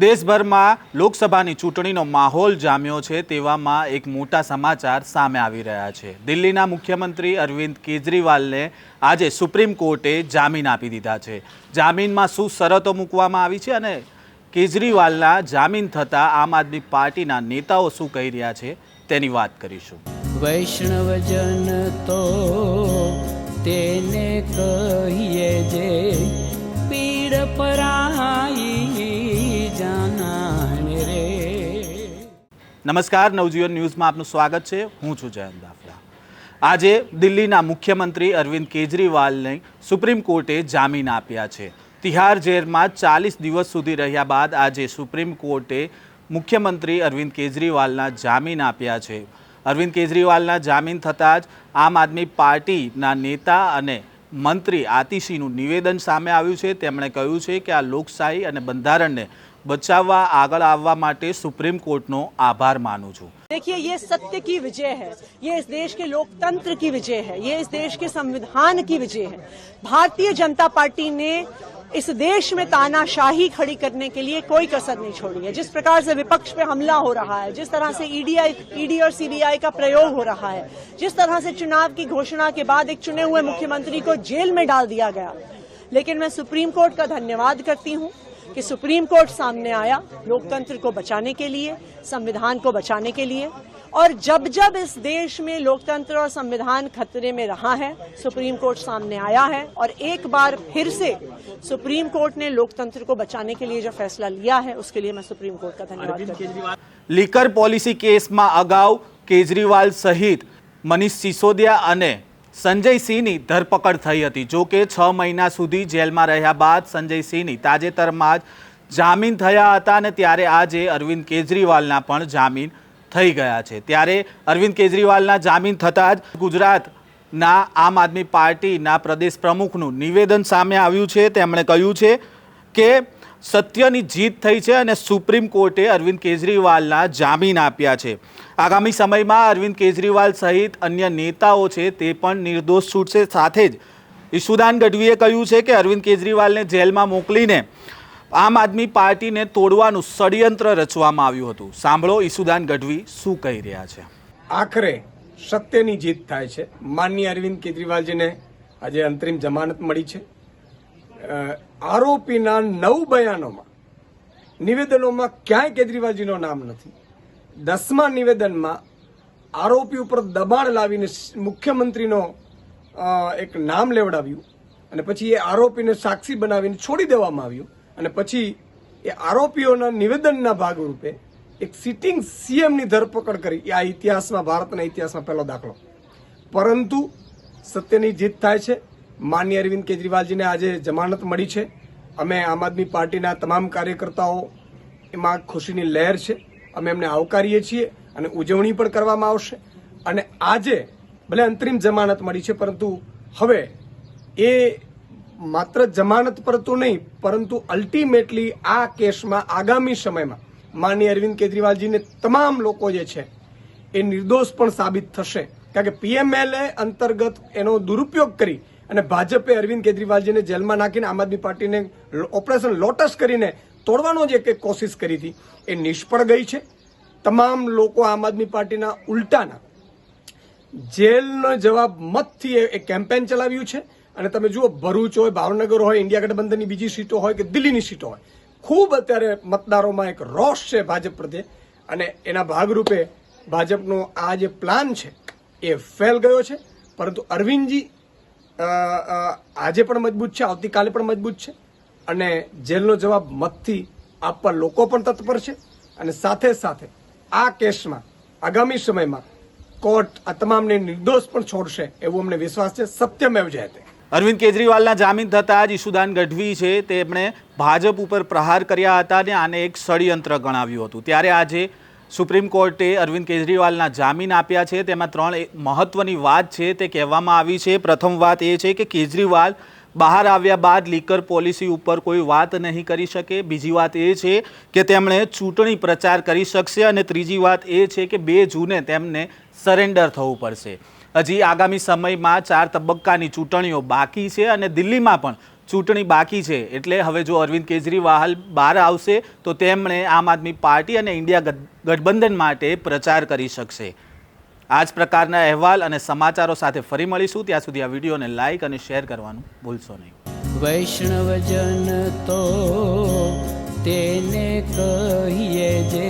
દેશભરમાં લોકસભાની ચૂંટણીનો માહોલ જામ્યો છે તેવામાં એક મોટા સમાચાર સામે આવી રહ્યા છે. દિલ્હીના મુખ્યમંત્રી અરવિંદ કેજરીવાલને આજે સુપ્રીમ કોર્ટે જામીન આપી દીધા છે. જામીનમાં શું શરતો મૂકવામાં આવી છે અને કેજરીવાલના જામીન થતાં આમ આદમી પાર્ટીના નેતાઓ શું કહી રહ્યા છે તેની વાત કરીશું. વૈષ્ણવજન તો તેને કહીએ જે પીડ પરાઈ નમસ્કાર, નવજીવન ન્યૂઝમાં આપનું સ્વાગત છે. હું છું જયંત દાફલા. આજે દિલ્હીના મુખ્યમંત્રી અરવિંદ કેજરીવાલને સુપ્રીમ કોર્ટે જામીન આપ્યા છે. તિહાર જેલમાં ચાલીસ દિવસ સુધી રહ્યા બાદ આજે સુપ્રીમ કોર્ટે મુખ્યમંત્રી અરવિંદ કેજરીવાલના જામીન આપ્યા છે. અરવિંદ કેજરીવાલના જામીન થતાં જ આમ આદમી પાર્ટીના નેતા અને મંત્રી આતિશીનું નિવેદન સામે આવ્યું છે. તેમણે કહ્યું છે કે આ લોકશાહી અને બંધારણને બચાવવા આગળ આવવા માટે સુપ્રીમ કોર્ટનો આભાર માનું છું देखिए ये सत्य की विजय है ये इस देश के लोकतंत्र की विजय है ये इस देश के संविधान की विजय है भारतीय जनता पार्टी ने इस देश में तानाशाही खड़ी करने के लिए कोई कसर नहीं छोड़ी है जिस प्रकार से विपक्ष पे हमला हो रहा है जिस तरह से ईडीआई ईडी और सीबीआई का प्रयोग हो रहा है जिस तरह से चुनाव की घोषणा के बाद एक चुने हुए मुख्यमंत्री को जेल में डाल दिया गया लेकिन मैं सुप्रीम कोर्ट का धन्यवाद करती हूँ कि सुप्रीम कोर्ट सामने आया लोकतंत्र को बचाने के लिए संविधान को बचाने के लिए और जब जब इस देश में लोकतंत्र और संविधान खतरे में रहा है सुप्रीम कोर्ट सामने आया है और एक बार फिर से सुप्रीम कोर्ट ने लोकतंत्र को बचाने के लिए जो फैसला लिया है उसके लिए मैं सुप्रीम कोर्ट का धन्यवाद करती हूँ લીકર પોલિસી કેસમાં અગાઉ કેજરીવાલ સહિત મનીષ સિસોદિયા અને સંજય સિંહની ધરપકડ થઈ હતી. જો કે છ મહિના સુધી જેલમાં રહ્યા બાદ સંજય સિંહની તાજેતરમાં જ જામીન થયા હતા અને ત્યારે આજે અરવિંદ કેજરીવાલના પણ જામીન થઈ ગયા છે. ત્યારે અરવિંદ કેજરીવાલના જામીન થતાં જ ગુજરાતના આમ આદમી પાર્ટીના પ્રદેશ પ્રમુખનું નિવેદન સામે આવ્યું છે. તેમણે કહ્યું છે કે સત્યની જીત થઈ છે અને સુપ્રીમ કોર્ટે અરવિંદ કેજરીવાલના જામીન આપ્યા છે. આગામી સમયમાં અરવિંદ કેજરીવાલ સહિત અન્ય નેતાઓ છે તે પણ નિર્દોષ છૂટશે સાથે જ. ઈશુદાન ગઢવીએ કહ્યું છે કે અરવિંદ કેજરીવાલને જેલમાં મોકલીને આમ આદમી પાર્ટીને તોડવાનું ષડયંત્ર રચવામાં આવ્યું હતું. સાંભળો ઈશુદાન ગઢવી શું કહી રહ્યા છે. આખરે સત્યની જીત થાય છે. માનની અરવિંદ કેજરીવાલજીને આજે અંતરિમ જમાનત મળી છે. આરોપીના નવ બયાનોમાં, નિવેદનોમાં ક્યાંય કેજરીવાલજીનું નામ નથી. દસમા નિવેદનમાં આરોપી ઉપર દબાણ લાવીને મુખ્યમંત્રીનો એક નામ લેવડાવ્યું અને પછી એ આરોપીને સાક્ષી બનાવીને છોડી દેવામાં આવ્યું અને પછી એ આરોપીઓના નિવેદનના ભાગરૂપે એક સિટિંગ સીએમની ધરપકડ કરી. આ ઇતિહાસમાં, ભારતના ઇતિહાસમાં પહેલો દાખલો. પરંતુ સત્યની જીત થાય છે. માન્ય અરવિંદ કેજરીવાલજીને આજે જમાનત મળી છે. અમે આમ આદમી પાર્ટીના તમામ કાર્યકર્તાઓ એમાં ખુશીની લહેર છે. અમે એમને આવકારીએ છીએ અને ઉજવણી પણ કરવામાં આવશે. અને આજે ભલે અંતરિમ જમાનત મળી છે, પરંતુ હવે એ માત્ર જમાનત પર તો નહીં, પરંતુ અલ્ટિમેટલી આ કેસમાં આગામી સમયમાં માનની અરવિંદ કેજરીવાલજીને તમામ લોકો જે છે એ નિર્દોષ પણ સાબિત થશે. કારણ કે પીએમએલએ અંતર્ગત એનો દુરુપયોગ કરી અને ભાજપે અરવિંદ કેજરીવાલજીને જેલમાં નાખીને આમ આદમી પાર્ટીને ઓપરેશન લોટસ કરીને તોડવાનો જે કંઈક કોશિશ કરી હતી, એ નિષ્ફળ ગઈ છે. તમામ લોકો આમ આદમી પાર્ટીના ઉલટાના. જેલનો જવાબ મતથી એ- કેમ્પેન ચલાવ્યું છે. અને તમે જુઓ, ભરૂચ હોય, ભાવનગર હોય ઇન્ડિયા ગઠબંધનની બીજી સીટો હોય કે દિલ્હીની સીટો હોય, ખૂબ અત્યારે મતદારોમાં એક રોષ છે ભાજપ પ્રત્યે. અને એના ભાગરૂપે ભાજપનો આ જે પ્લાન છે, એ ફેલ ગયો છે. પરંતુ અરવિંદજી આજે પણ મજબૂત છે, આવતીકાલે પણ મજબૂત છે. અને જેલનો જવાબ મતથી આપવા લોકો પણ તત્પર છે. અને સાથે સાથે આ કેસમાં આગામી સમયમાં કોર્ટ આ તમામને નિર્દોષ પણ છોડશે એવો અમને વિશ્વાસ છે. સત્યમેવ જયતે અરવિંદ કેજરીવાલના જામીન થતાં જ ઈશુદાન ગઢવી છે તેમણે ભાજપ ઉપર પ્રહાર કર્યા હતા અને આને એક ષડયંત્ર ગણાવ્યું હતું. ત્યારે આજે સુપ્રીમ કોર્ટે અરવિંદ કેજરીવાલના જામીન આપ્યા છે. તેમાં ત્રણ મહત્વની વાત છે તે કહેવામાં આવી છે. પ્રથમ વાત એ છે કે કેજરીવાલ બહાર આવ્યા બાદ લીકર પોલિસી ઉપર કોઈ વાત નહીં કરી શકે. બીજી વાત એ છે કે તેમણે ચૂંટણી પ્રચાર કરી શકશે અને ત્રીજી વાત એ છે કે બે જૂને તેમને સરેન્ડર થવું પડશે. હજી આગામી સમયમાં ચાર તબક્કાની ચૂંટણીઓ બાકી છે અને દિલ્હીમાં પણ ચૂંટણી બાકી છે. એટલે હવે જો અરવિંદ કેજરીવાલ બહાર આવશે તો તેમણે આમ આદમી પાર્ટી અને ઇન્ડિયા ગઠબંધન માટે પ્રચાર કરી શકશે. આ જ પ્રકારના અહેવાલ અને સમાચારો સાથે ફરી મળીશું. ત્યાં સુધી આ વિડીયોને લાઇક અને શેર કરવાનું ભૂલશો નહીં. વૈષ્ણવજન તો તેને કહીએ જે